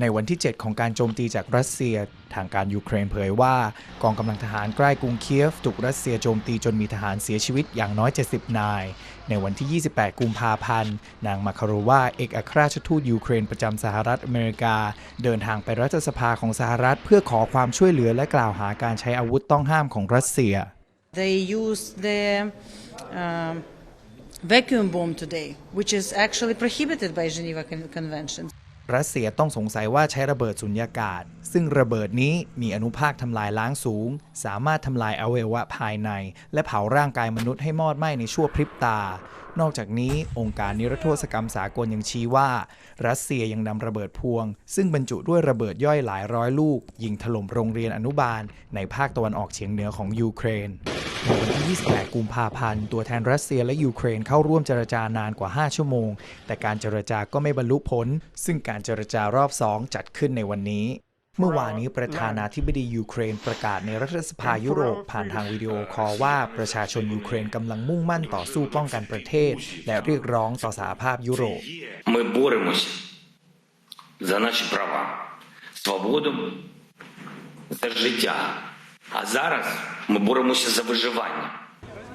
ในวันที่ 7 ของการโจมตีจากรัสเซีย ทางการยูเครนเผยว่า กองกำลังทหารใกล้กรุงเคียฟถูกรัสเซียโจมตีจนมีทหารเสียชีวิตอย่างน้อย 70 นาย ในวันที่ 28 กุมภาพันธ์ นางมาคาโรวาเอกอัครราชทูตยูเครนประจำสหรัฐอเมริกา เดินทางไปรัฐสภาของสหรัฐ เพื่อขอความช่วยเหลือและกล่าวหาการใช้อาวุธต้องห้ามของรัสเซีย They use the um, vacuum bomb today, which is actually prohibited by Geneva Con- Convention. รัสเซียต้องสงสัยว่าใช้ระเบิดสุญญากาศ ซึ่งระเบิดนี้มีอนุภาคทำลายล้างสูง สามารถทำลายอวัยวะภายใน และเผาร่างกายมนุษย์ให้มอดไหม้ในชั่วพริบตา นอกจากนี้องค์การนิรโทษกรรมสากลยังชี้ว่า รัสเซียยังนำระเบิดพวง ซึ่งบรรจุด้วยระเบิดย่อยหลายร้อยลูก ยิงถล่มโรงเรียนอนุบาล ในภาคตะวันออกเฉียงเหนือของยูเครน ในวันที่ 28 กุมภาพันธ์ ตัวแทนรัสเซียและยูเครนเข้าร่วมเจรจานานกว่า 5 ชั่วโมง แต่การเจรจาก็ไม่บรรลุผล ซึ่งการเจรจารอบ 2 จัดขึ้นในวันนี้ เมื่อวานนี้ประธานาธิบดียูเครนประกาศในรัฐสภายุโรป ผ่านทางวิดีโอคอลว่าประชาชนยูเครนกำลังมุ่งมั่นต่อสู้ป้องกันประเทศ และเรียกร้องต่อสหภาพยุโรป Ми боремося за наші права, свободу, за життя.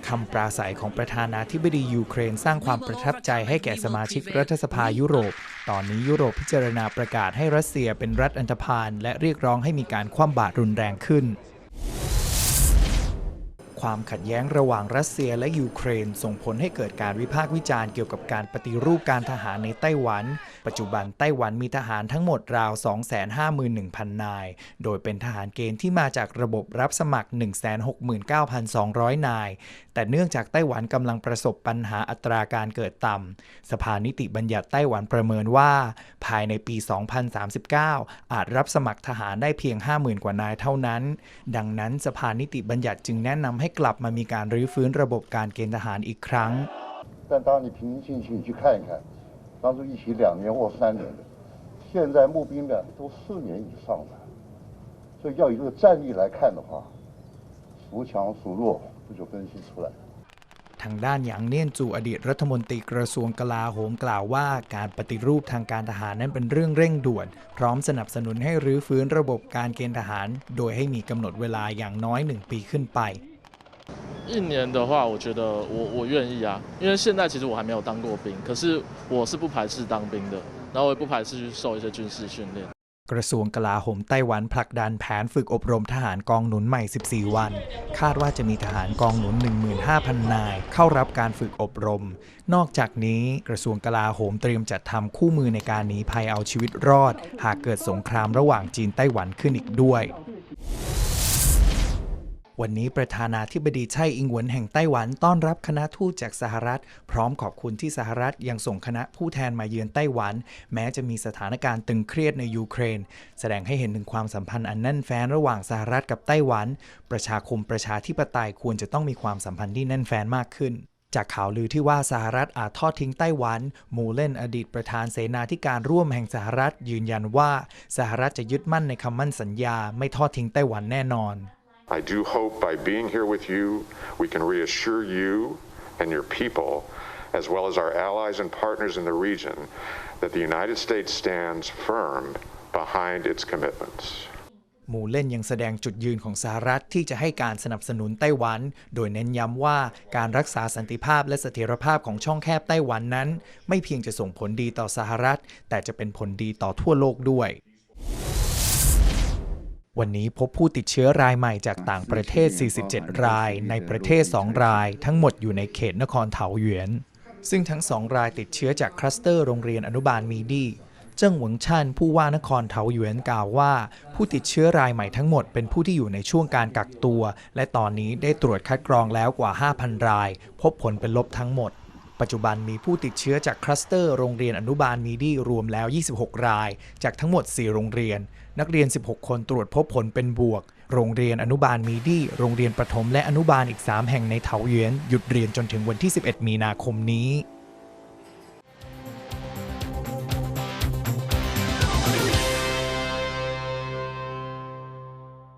คำปราศัยของประธานาธิบดียูเครนสร้างความประทับใจให้แก่สมาชิกรัฐสภายุโรป ตอนนี้ยุโรปพิจารณาประกาศให้รัสเซียเป็นรัฐอันธพาลและเรียกร้องให้มีการคว่ำบาตรรุนแรงขึ้น ความขัดแย้งระหว่างรัสเซียและยูเครน ส่งผลให้เกิดการวิพากษ์วิจารณ์เกี่ยวกับการปฏิรูปการทหารในไต้หวัน ปัจจุบันไต้หวันมีทหารทั้งหมดราว 251,000 นาย โดยเป็นทหารเกณฑ์ที่มาจากระบบรับสมัคร 169,200 นาย แต่เนื่องจากไต้หวันกำลังประสบปัญหาอัตราการเกิดต่ำสภานิติบัญญัติไต้หวันประเมินว่า ภายในปี 2039 อาจรับสมัครทหารได้เพียง 50,000 กว่านายเท่านั้น ดังนั้นสภานิติบัญญัติจึงแนะนำให้กลับมามีการรื้อฟื้นระบบการเกณฑ์ทหารอีกครั้ง 但当你平平静静你去看一看，当初一起两年或三年的，现在募兵的都四年以上了，所以要以这个战力来看的话，孰强孰弱不就分析出来了。 ทางด้านหยางเนียนจูอดีตรัฐมนตรีกระทรวงกลาโหมกล่าวว่าการปฏิรูปทางการทหารนั้นเป็นเรื่องเร่งด่วน พร้อมสนับสนุนให้รื้อฟื้นระบบการเกณฑ์ทหาร โดยให้มีกำหนดเวลาอย่างน้อยหนึ่งปีขึ้นไป 一年的话，我觉得我我愿意啊，因为现在其实我还没有当过兵，可是我是不排斥当兵的，然后我也不排斥去受一些军事训练。 กระทรวงกลาโหมไต้หวันผลักดันแผนฝึกอบรมทหารกองหนุนใหม่ 14 วัน คาดว่าจะมีทหารกองหนุน 15,000 นาย เข้ารับการฝึกอบรม นอกจากนี้กระทรวงกลาโหมเตรียมจัดทำคู่มือในการหนีภัยเอาชีวิตรอด หากเกิดสงครามระหว่างจีนไต้หวันขึ้นอีกด้วย วันนี้ประธานาธิบดีไช่อิงหวนแห่งไต้หวันต้อนรับคณะทูตจากสหรัฐ พร้อมขอบคุณที่สหรัฐยังส่งคณะผู้แทนมาเยือนไต้หวัน แม้จะมีสถานการณ์ตึงเครียดในยูเครน แสดงให้เห็นถึงความสัมพันธ์อันแน่นแฟ้นระหว่างสหรัฐกับไต้หวัน ประชาคมประชาธิปไตยควรจะต้องมีความสัมพันธ์ที่แน่นแฟ้นมากขึ้นจากข่าวลือที่ว่าสหรัฐอาจทอดทิ้งไต้หวันมูเล่นอดีตประธานเสนาธิการร่วมแห่งสหรัฐยืนยันว่า สหรัฐจะยึดมั่นในคำมั่นสัญญาไม่ทอดทิ้งไต้หวันแน่นอน I do hope by being here with you, we can reassure you and your people, as well as our allies and partners in the region, that the United States stands firm behind its commitments. หมู่เล่นยังแสดงจุดยืนของสหรัฐที่จะให้การสนับสนุนไต้หวัน โดยเน้นย้ำว่าการรักษาสันติภาพและเสถียรภาพของช่องแคบไต้หวันนั้น ไม่เพียงจะส่งผลดีต่อสหรัฐ แต่จะเป็นผลดีต่อทั่วโลกด้วย วันนี้พบผู้ติดเชื้อรายใหม่จากต่างประเทศ 47 ราย ในประเทศ 2 ราย ทั้งหมดอยู่ในเขตนครเถาหยวน ซึ่งทั้งสองรายติดเชื้อจากคลัสเตอร์โรงเรียนอนุบาลมีดีเจิ้งหวงชันผู้ว่านครเถาหยวนกล่าวว่า ผู้ติดเชื้อรายใหม่ทั้งหมดเป็นผู้ที่อยู่ในช่วงการกักตัว และตอนนี้ได้ตรวจคัดกรองแล้วกว่า 5,000 ราย พบผลเป็นลบทั้งหมด ปัจจุบันมีผู้ติดเชื้อจากคลัสเตอร์โรงเรียนอนุบาลมีดีรวมแล้ว 26 ราย จากทั้งหมด 4 โรงเรียน นักเรียน 16 คนตรวจพบผลเป็นบวก โรงเรียนอนุบาลมีดีโรงเรียนประถมและอนุบาลอีก 3 แห่งในเถาเยวนหยุดเรียนจนถึงวันที่ 11 มีนาคมนี้